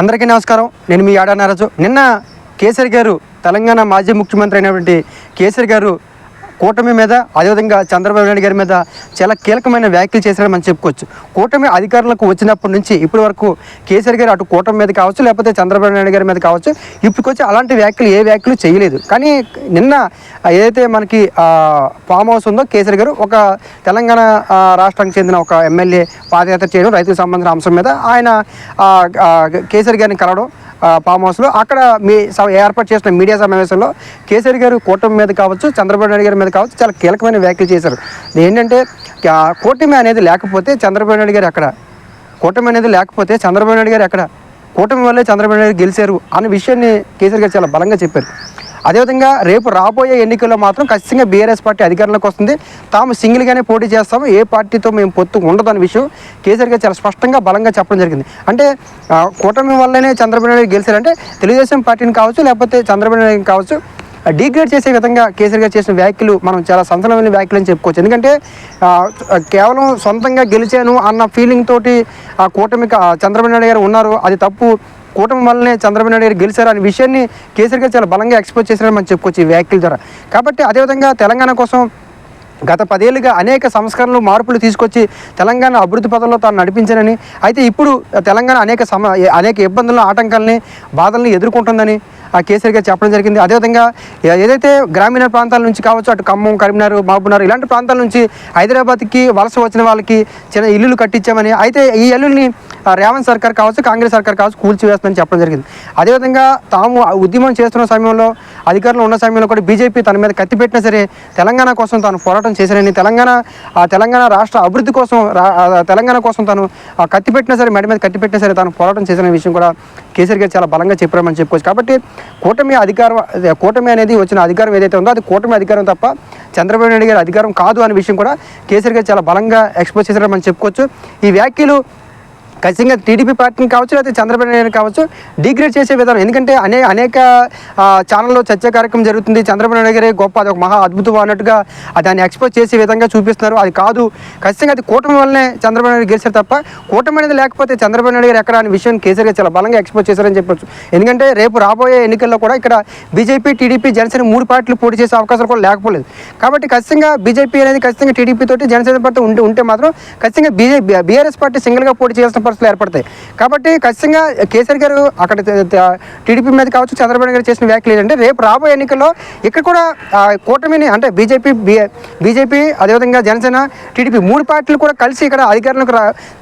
అందరికీ నమస్కారం. నేను మీ ఆడా నారాజు. నిన్న కేసరి గారు తెలంగాణ మాజీ ముఖ్యమంత్రి అయినటువంటి కేసరి గారు కూటమి మీద అదేవిధంగా చంద్రబాబు నాయుడు గారి మీద చాలా కీలకమైన వ్యాఖ్యలు చేశారని మనం చెప్పుకోవచ్చు. కూటమి అధికారులకు వచ్చినప్పటి నుంచి ఇప్పటి వరకు కేసరి గారు అటు కూటమి మీద కావచ్చు లేకపోతే చంద్రబాబు నాయుడు గారి మీద కావచ్చు ఇప్పటికొచ్చి అలాంటి వ్యాఖ్యలు ఏ వ్యాఖ్యలు చేయలేదు. కానీ నిన్న ఏదైతే మనకి ఫామ్ హౌస్ ఉందో కేసరి గారు ఒక తెలంగాణ రాష్ట్రానికి చెందిన ఒక ఎమ్మెల్యే పాదయాత్ర చేయడం రైతుకు సంబంధించిన అంశం మీద ఆయన కేసీఆర్ కేసరి గారిని కలవడం ఫామ్ హౌస్లో అక్కడ మీ స- ఏర్పాటు చేసిన మీడియా సమావేశంలో కేసీఆర్ గారు కూటమి మీద కావచ్చు చంద్రబాబు నాయుడు గారి మీద కావచ్చు చాలా కీలకమైన వ్యాఖ్యలు చేశారు. ఏంటంటే కూటమి అనేది లేకపోతే చంద్రబాబు నాయుడు గారు ఎక్కడ? కూటమి అనేది లేకపోతే చంద్రబాబు నాయుడు గారు ఎక్కడ? కూటమి వల్లే చంద్రబాబు నాయుడు గారు గెలిచారు అనే విషయాన్ని కేసీఆర్ గారు చాలా బలంగా చెప్పారు. అదేవిధంగా రేపు రాబోయే ఎన్నికల్లో మాత్రం ఖచ్చితంగా బీఆర్ఎస్ పార్టీ అధికారంలోకి వస్తుంది. తాము సింగిల్గానే పోటీ చేస్తాము. ఏ పార్టీతో మేము పొత్తు ఉండదు అనే విషయం కేసీఆర్ గారు చాలా స్పష్టంగా బలంగా చెప్పడం జరిగింది. అంటే కూటమి వల్లనే చంద్రబాబు నాయుడు గెలిచారంటే తెలుగుదేశం పార్టీని కావచ్చు లేకపోతే చంద్రబాబు నాయుడు కావచ్చు డిగ్రేడ్ చేసే విధంగా కేసీఆర్ గారు చేసిన వ్యాఖ్యలు మనం చాలా సంచలనమైన వ్యాఖ్యలు అని చెప్పుకోవచ్చు. ఎందుకంటే కేవలం సొంతంగా గెలిచాను అన్న ఫీలింగ్ తోటి ఆ కూటమి చంద్రబాబు నాయుడు గారు ఉన్నారు. అది తప్పు. కూటమి వల్లనే చంద్రబాబు నాయుడు గారు గెలిచారు అనే విషయాన్ని కేసీఆర్ గారు చాలా బలంగా ఎక్స్పోజ్ చేశారని మనం చెప్పుకోవచ్చు ఈ వ్యాఖ్యల ద్వారా. కాబట్టి అదేవిధంగా తెలంగాణ కోసం గత పదేళ్ళుగా అనేక సంస్కరణలు మార్పులు తీసుకొచ్చి తెలంగాణ అభివృద్ధి పదంలో తాను నడిపించానని అయితే ఇప్పుడు తెలంగాణ అనేక సమ అనేక ఇబ్బందులను ఆటంకాలని బాధల్ని ఎదుర్కొంటుందని కేసీఆర్ గారు చెప్పడం జరిగింది. అదేవిధంగా ఏదైతే గ్రామీణ ప్రాంతాల నుంచి కావచ్చు అటు ఖమ్మం కరీంనగర్ మహబూబ్నగర్ ఇలాంటి ప్రాంతాల నుంచి హైదరాబాద్కి వలస వచ్చిన వాళ్ళకి చిన్న ఇల్లులు కట్టించామని అయితే ఈ ఇల్లుల్ని రేవంత్ సర్కార్ కావచ్చు కాంగ్రెస్ సర్కార్ కావచ్చు కూల్చివేస్తుందని చెప్పడం జరిగింది. అదేవిధంగా తాము ఆ ఉద్యమం చేస్తున్న సమయంలో అధికారంలో ఉన్న సమయంలో కూడా బీజేపీ తన మీద కత్తిపెట్టినా సరే తెలంగాణ కోసం తాను పోరాటం చేశానని తెలంగాణ ఆ తెలంగాణ రాష్ట్ర అభివృద్ధి కోసం తెలంగాణ కోసం తాను ఆ సరే మెడ మీద కత్తిపెట్టినా సరే తాను పోరాటం చేసిన విషయం కూడా కేసీఆర్ గారు చాలా బలంగా చెప్పారని చెప్పుకోవచ్చు. కాబట్టి కూటమి అధికారం కూటమి అనేది వచ్చిన అధికారం ఏదైతే ఉందో అది కూటమి అధికారం తప్ప చంద్రబాబు నాయుడు గారి అధికారం కాదు అనే విషయం కూడా కేసీఆర్ గారు చాలా బలంగా ఎక్స్పోజ్ చేశారని మనం చెప్పుకోవచ్చు. ఈ వ్యాఖ్యలు ఖచ్చితంగా టీడీపీ పార్టీని కావచ్చు లేకపోతే చంద్రబాబు నాయుడు కావచ్చు డిగ్రేడ్ చేసే విధానం. ఎందుకంటే అనే అనేక ఛానల్లో చర్చ కార్యక్రమం జరుగుతుంది. చంద్రబాబు నాయుడు గారి గొప్ప అది ఒక మహా అద్భుతం అన్నట్టుగా దాన్ని ఎక్స్పోజ్ చేసే విధంగా చూపిస్తున్నారు. అది కాదు ఖచ్చితంగా అది కూటమి వల్లనే చంద్రబాబు నాయుడు గెలిచారు తప్ప కూటమి అనేది లేకపోతే చంద్రబాబు నాయుడు గారు ఎక్కడ అనే విషయం కేసీఆర్ గారు చాలా బలంగా ఎక్స్పోజ్ చేశారని చెప్పొచ్చు. ఎందుకంటే రేపు రాబోయే ఎన్నికల్లో కూడా ఇక్కడ బీజేపీ టీడీపీ జనసేన మూడు పార్టీలు పోటీ చేసే అవకాశాలు కూడా లేకపోలేదు. కాబట్టి ఖచ్చితంగా బీజేపీ అనేది ఖచ్చితంగా టీడీపీ తోటి జనసేన పార్టీ ఉంటే ఉంటే మాత్రం ఖచ్చితంగా బీజే బీఆర్ఎస్ పార్టీ సింగిల్గా పోటీ చేసిన పరిస్థితులు ఏర్పడతాయి. కాబట్టి ఖచ్చితంగా కేసీఆర్ గారు అక్కడ టీడీపీ మీద కావచ్చు చంద్రబాబు గారు చేసిన వ్యాఖ్యలు ఏంటంటే రేపు రాబోయే ఎన్నికల్లో ఇక్కడ కూడా కూటమిని అంటే బీజేపీ బీజేపీ అదేవిధంగా జనసేన టీడీపీ మూడు పార్టీలు కూడా కలిసి ఇక్కడ అధికారంలోకి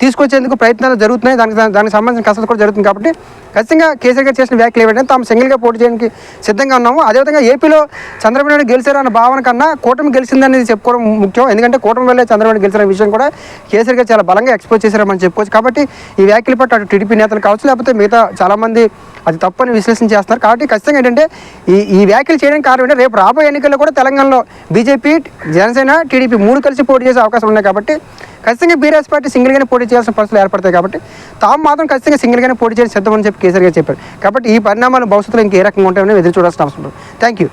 తీసుకొచ్చేందుకు ప్రయత్నాలు జరుగుతున్నాయి. దానికి దానికి సంబంధించిన కసరత్తు కూడా జరుగుతుంది కాబట్టి ఖచ్చితంగా కేసీఆర్ గారు చేసిన వ్యాఖ్యలు ఏమిటంటే తాము సింగిల్గా పోటీ చేయడానికి సిద్ధంగా ఉన్నాము. అదేవిధంగా ఏపీలో చంద్రబాబు నాయుడు గెలిచారు అన్న భావన కన్నా కూటమి గెలిచిందనేది చెప్పుకోవడం ముఖ్యం. ఎందుకంటే కూటమి వల్లే చంద్రబాబు గెలిచిన విషయం కూడా కేసీఆర్ గారు చాలా బలంగా ఎక్స్పోజ్ చేశారని మనం చెప్పుకోవచ్చు. కాబట్టి ఈ వ్యాఖ్యలు పట్ల అటు టీడీపీ నేతలు కావచ్చు లేకపోతే మిగతా చాలామంది అది తప్పని విశ్లేషణ చేస్తున్నారు. కాబట్టి ఖచ్చితంగా ఏంటంటే ఈ ఈ వ్యాఖ్యలు చేయడానికి కారణం ఏంటంటే రేపు రాబోయే ఎన్నికల్లో కూడా తెలంగాణలో బీజేపీ జనసేన టీడీపీ మూడు కలిసి పోటీ చేసే అవకాశం ఉన్నాయి కాబట్టి ఖచ్చితంగా బీఆర్ఎస్ పార్టీ సింగిల్గానే పోటీ చేయాల్సిన పరిస్థితులు ఏర్పడతాయి కాబట్టి తాము మాత్రం ఖచ్చితంగా సింగిల్గానే పోటీ చేసి సిద్ధమని చెప్పి కేసీఆర్ గారు చెప్పారు. కాబట్టి ఈ పరిణామాలు భవిష్యత్తులో ఇంకే రకంగా ఉంటాయని ఎదురు చూడాల్సిన అవసరం థ్యాంక్ యూ